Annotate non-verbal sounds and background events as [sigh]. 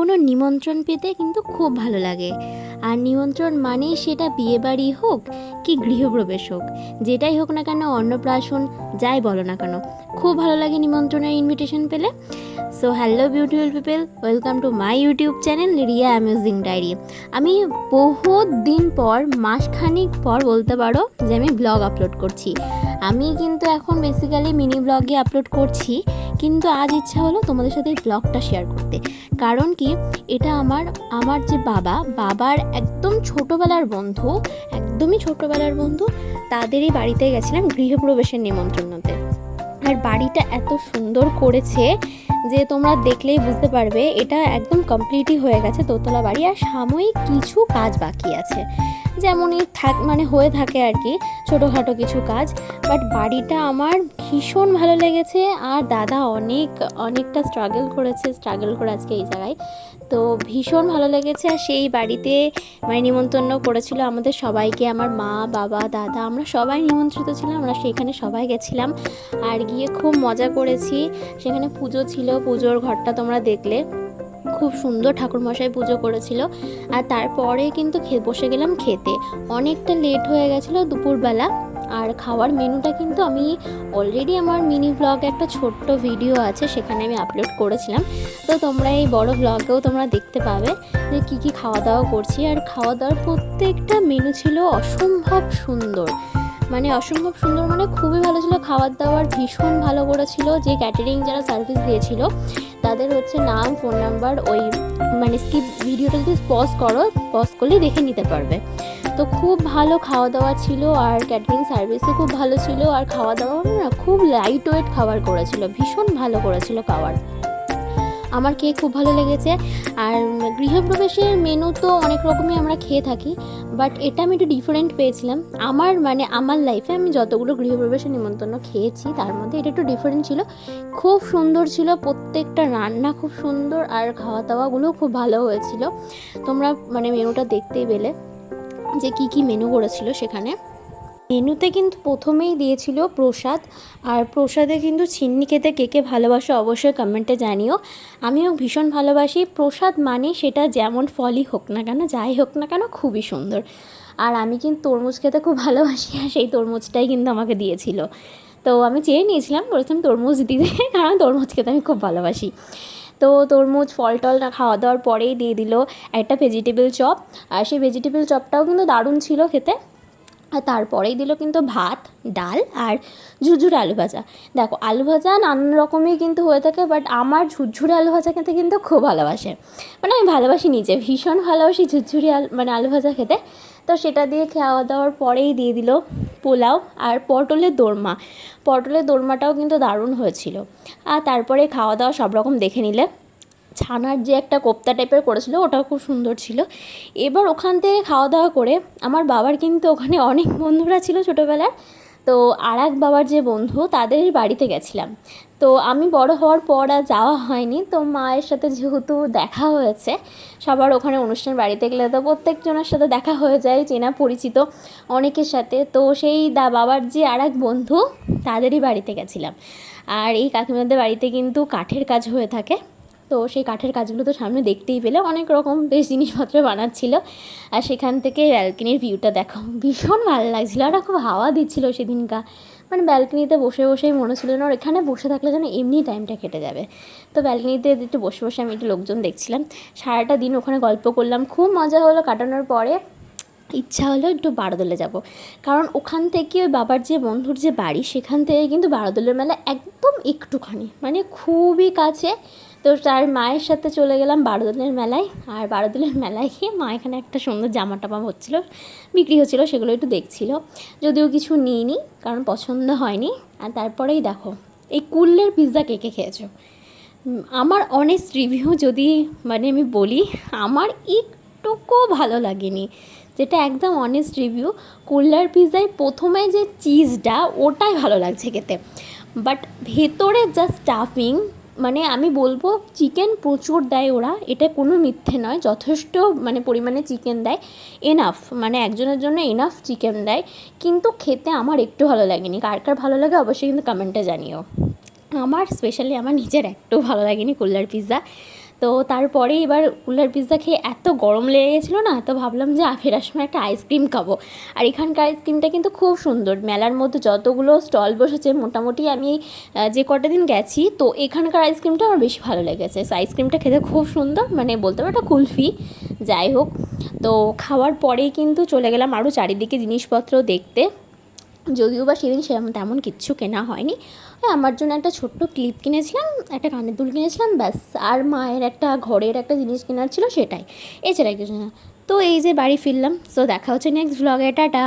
কোনো নিমন্ত্রণ পেতে কিন্তু খুব ভালো লাগে। আর নিমন্ত্রণ মানেই সেটা বিয়েবাড়ি হোক কি গৃহপ্রবেশ হোক, যেটাই হোক না কেন অন্নপ্রাশন, যাই বলো না কেন, খুব ভালো লাগে নিমন্ত্রণের ইনভিটেশন পেলে। So hello beautiful people welcome to my YouTube channel Riya amusing diary আমি বহুত দিন পর, মাসখানিক পর বলতে পারো যে আমি ব্লগ আপলোড করছি। আমি কিন্তু এখন বেসিক্যালি মিনি ব্লগে আপলোড করছি। কিন্তু আজ ইচ্ছা হলো তোমাদের সাথে এই ব্লগটা শেয়ার করতে। কারণ কি, এটা আমার আমার যে বাবা, বাবার একদম ছোটোবেলার বন্ধু, একদমই ছোটোবেলার বন্ধু, তাদেরই বাড়িতে গেছিলাম গৃহপ্রবেশের নিমন্ত্রণতে। আর বাড়িটা এত সুন্দর করেছে যে তোমরা দেখলেই বুঝতে পারবে, এটা একদম কমপ্লিটই হয়ে গেছে দোতলা বাড়ি আর সাময়িক কিছু কাজ বাকি আছে। যেমনই থাক মানে হয়ে থাকে আর কি, ছোটোখাটো কিছু কাজ। বাট বাড়িটা আমার ভীষণ ভালো লেগেছে, আর দাদা অনেক, অনেকটা স্ট্রাগল করেছে স্ট্রাগল করে আজকে এই জায়গায়। তো ভীষণ ভালো লেগেছে, আর সেই বাড়িতে মানে নিমন্ত্রণ করেছিল আমাদের সবাইকে, আমার মা, বাবা, দাদা, আমরা সবাই নিমন্ত্রিত ছিলাম, আমরা সেইখানে সবাই গেছিলাম। আর গিয়ে খুব মজা করেছি, সেখানে পুজো ছিল, পুজোর ঘরটা তোমরা দেখলে। খুব সুন্দর ঠাকুরমশাই পুজো করেছিল। আর তারপরে কিন্তু বসে গেলাম খেতে। অনেকটা লেট হয়ে গেছিল দুপুরবেলা। আর খাওয়ার মেনুটা কিন্তু আমি অলরেডি আমার মিনি ব্লগে একটা ছোট্ট ভিডিও আছে, সেখানে আমি আপলোড করেছিলাম। তো তোমরা এই বড় ব্লগেও তোমরা দেখতে পাবে যে কী কী খাওয়া দাওয়া করছি। আর খাওয়া দাওয়ার প্রত্যেকটা মেনু ছিল অসম্ভব সুন্দর। মানে অসম্ভব সুন্দর মানে খুবই ভালো ছিল। খাবার দাবার ভীষণ ভালো করেছিল। যে ক্যাটারিং যারা সার্ভিস দিয়েছিল, তাদের হচ্ছে নাম ফোন নাম্বার ওই মানে স্কিপ ভিডিওটা যদি পজ করো পজ করলেই দেখে নিতে পারবে। তো খুব ভালো খাওয়া দাওয়া ছিল আর ক্যাটারিং সার্ভিসও খুব ভালো ছিল। আর খাওয়া দাওয়া না, খুব লাইট ওয়েট খাবার করেছিল। ভীষণ ভালো করেছিল খাবার। আমার খেয়ে খুব ভালো লেগেছে। আর গৃহপ্রবেশের মেনু তো অনেক রকমই আমরা খেয়ে থাকি বাট এটা আমি একটু ডিফারেন্ট পেয়েছিলাম। আমার মানে আমার লাইফে আমি যতগুলো গৃহপ্রবেশের নিমন্ত্রণ খেয়েছি, তার মধ্যে এটা একটু ডিফারেন্ট ছিল। খুব সুন্দর ছিল, প্রত্যেকটা রান্না খুব সুন্দর আর খাওয়া দাওয়াগুলোও খুব ভালো হয়েছিল। তোমরা মানে মেনুটা দেখতেই পেলে যে কি কি মেনু করেছিল সেখানে। মেনুতে কিন্তু প্রথমেই দিয়েছিল প্রসাদ আর প্রসাদে কিন্তু চিন্নি খেতে কে কে ভালোবাসো অবশ্যই কমেন্টে জানিও। আমিও ভীষণ ভালোবাসি। প্রসাদ মানে সেটা যেমন ফলই হোক না কেন, যাই হোক না কেন খুবই সুন্দর। আর আমি কিন্তু তরমুজ খেতে খুব ভালোবাসি আর সেই তরমুজটাই কিন্তু আমাকে দিয়েছিল। তো আমি চেয়ে নিয়েছিলাম, বলেছিলাম তরমুজ দিতে, [laughs] কারণ তরমুজ খেতে আমি খুব ভালোবাসি। তো তরমুজ, ফল টল না, খাওয়া দাওয়ার পরেই দিয়ে দিল একটা ভেজিটেবল চপ আর সেই ভেজিটেবল চপটাও কিন্তু দারুণ ছিল খেতে। আর তারপরেই দিল কিন্তু ভাত, ডাল আর ঝুরঝুরে আলু ভাজা। দেখো, আলু ভাজা নানান রকমই কিন্তু হয়ে থাকে বাট আমার ঝুরঝুরে আলু ভাজা খেতে কিন্তু খুব ভালোবাসে। মানে আমি ভালোবাসি নিজে, ভীষণ ভালোবাসি ঝুরঝুরি আলু মানে আলু ভাজা খেতে। তো সেটা দিয়ে খাওয়া দাওয়ার পরেই দিয়ে দিল পোলাও আর পটলের দোরমা। পটলের দোরমাটাও কিন্তু দারুণ হয়েছিল। আর তারপরে খাওয়া দাওয়া সব রকম দেখে নিলে। ছানার যে একটা কোপ্তা টাইপের করেছিল ওটাও খুব সুন্দর ছিল। এবার ওখান থেকে খাওয়া দাওয়া করে আমার বাবার কিন্তু ওখানে অনেক বন্ধুরা ছিল ছোটোবেলার। তো আর এক বাবার যে বন্ধু, তাদের বাড়িতে গেছিলাম। তো আমি বড় হওয়ার পর আর যাওয়া হয়নি। তো মায়ের সাথে যেহেতু দেখা হয়েছে, সবার ওখানে অনুষ্ঠান বাড়িতে গেলে তো প্রত্যেকজনের সাথে দেখা হয়ে যায়, চেনা পরিচিত অনেকের সাথে। তো সেই দা বাবার যে আর এক বন্ধু, তাদেরই বাড়িতে গেছিলাম। আর এই কাকিমাদের বাড়িতে কিন্তু কাঠের কাজ হয়ে থাকে। তো সেই কাঠের কাজগুলো তো সামনে দেখতেই পেলে। অনেক রকম বেশ জিনিসপত্র বানাচ্ছিল। আর সেখান থেকে ব্যালকনির ভিউটা দেখো, ভীষণ ভালো লাগছিল। আর খুব হাওয়া দিচ্ছিল সেদিনকা। মানে ব্যালকনিতে বসে বসেই মনে ছিল না আর এখানে বসে থাকলে যেন এমনি টাইমটা কেটে যাবে। তো ব্যালকনিতে একটু বসে বসে আমি একটু লোকজন দেখছিলাম। সারাটা দিন ওখানে গল্প করলাম। খুব মজা হলো কাটানোর পরে। ইচ্ছা হলো একটু বারোদোলে যাব। কারণ ওখান থেকে ওই বাবার যে বন্ধুর যে বাড়ি, সেখান থেকে কিন্তু বারোদোলের মেলা একদম একটুখানি। মানে খুবই কাছে। তো তার মায়ের সাথে চলে গেলাম বারোদোলের মেলায়। আর বারোদোলের মেলায় গিয়ে মা এখানে একটা সুন্দর জামা টামা হচ্ছিল, বিক্রি হচ্ছিল, সেগুলো একটু দেখছিল। যদিও কিছু নিইনি, কারণ পছন্দ হয়নি। আর তারপরেই দেখো, এই কুল্লের পিৎজা কে কে খেয়েছো? আমার অনেস্ট রিভিউ যদি মানে আমি বলি, আমার একটুকু ভালো লাগেনি। যেটা একদম অনেস্ট রিভিউ কুল্লার পিৎজায় প্রথমে যে চিজটা ওটাই ভালো লাগছে খেতে। বাট ভেতরে যা স্টাফিং মানে আমি বলব চিকেন প্রচুর দেয় ওরা। এটা কোনো মিথ্যে নয়, যথেষ্ট মানে পরিমাণে চিকেন দেয়। এনাফ মানে একজনের জন্য এনাফ চিকেন দেয়। কিন্তু খেতে আমার একটু ভালো লাগেনি। কার কার ভালো লাগে অবশ্যই কিন্তু কমেন্টে জানিও। আমার স্পেশালি আমার নিজের একটু ভালো লাগেনি কুল্লার পিৎজা তো তারপরে এবার কুলার পিৎজা খেয়ে এত গরম লেগে গেছিল না, তো ভাবলাম যে ফেরার সময় একটা আইসক্রিম খাব। আর এখানকার আইসক্রিমটা কিন্তু খুব সুন্দর। মেলার মধ্যে যতগুলো স্টল বসেছে, মোটামুটি আমি যে কটা দিন গেছি, তো এখানকার আইসক্রিমটা আমার বেশি ভালো লেগেছে। আইসক্রিমটা খেতে খুব সুন্দর মানে বলতে পারো কুলফি, যাই হোক। তো খাওয়ার পরেই কিন্তু চলে গেলাম আরও চারিদিকে জিনিসপত্র দেখতে। যদিও বা সেদিন সেরকম তেমন কিচ্ছু কেনা হয়নি আমার জন্য একটা ছোট্ট ক্লিপ কিনেছিলাম, একটা কানের দুল কিনেছিলাম, ব্যাস, আর মায়ের একটা ঘরের একটা জিনিস কেনার ছিল সেটাই। এছাড়া কিছু না তো এই যে বাড়ি ফিরলাম সো দেখা হচ্ছে নেক্সট ব্লগে টাটা!